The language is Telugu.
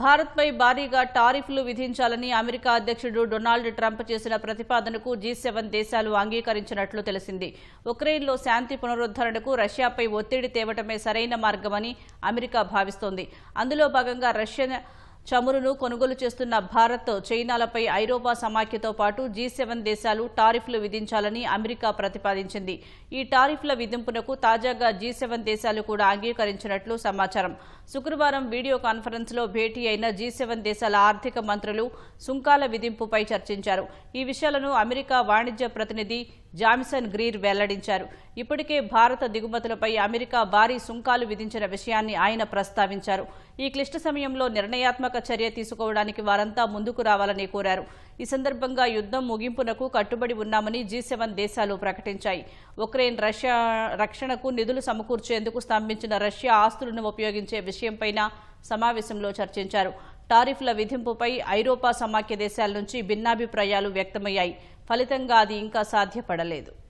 భారత్పై భారీగా టారిఫ్లు విధించాలని అమెరికా అధ్యక్షుడు డొనాల్డ్ ట్రంప్ చేసిన ప్రతిపాదనకు జీ సెవెన్ దేశాలు అంగీకరించినట్లు తెలిసింది. ఉక్రెయిన్లో శాంతి పునరుద్ధరణకు రష్యాపై ఒత్తిడి తేవటమే సరైన మార్గమని అమెరికా భావిస్తోంది. అందులో భాగంగా రష్యా చమురును కొనుగోలు చేస్తున్న భారత్ చైనాలపై ఐరోపా సమాఖ్యతో పాటు జీ సెవెన్ దేశాలు టారిఫ్లు విధించాలని అమెరికా ప్రతిపాదించింది. ఈ టారిఫ్ల విధింపునకు తాజాగా జీ సెవెన్ దేశాలు కూడా అంగీకరించినట్లు సమాచారం. శుక్రవారం వీడియో కాన్ఫరెన్స్లో భేటీ అయిన జీ సెవెన్ దేశాల ఆర్థిక మంత్రులు సుంకాల విధింపుపై చర్చించారు. ఈ విషయాలను అమెరికా వాణిజ్య ప్రతినిధి జామిసన్ గ్రీర్ వెల్లడించారు. ఇప్పటికే భారత దిగుమతులపై అమెరికా భారీ సుంకాలు విధించిన విషయాన్ని ఆయన ప్రస్తావించారు. ఈ క్లిష్ట సమయంలో నిర్ణయాత్మక చర్య తీసుకోవడానికి వారంతా ముందుకు రావాలని కోరారు. ఈ సందర్భంగా యుద్ధం ముగింపునకు కట్టుబడి ఉన్నామని జీ సెవెన్ దేశాలు ప్రకటించాయి. ఉక్రెయిన్ రష్యా రక్షణకు నిధులు సమకూర్చేందుకు స్తంభించిన రష్యా ఆస్తులను ఉపయోగించే విషయంపైన సమావేశంలో చర్చించారు. టారిఫ్ల విధింపుపై ఐరోపా సమాఖ్య దేశాల నుంచి భిన్నాభిప్రాయాలు వ్యక్తమయ్యాయి. ఫలితంగా అది ఇంకా సాధ్యపడలేదు.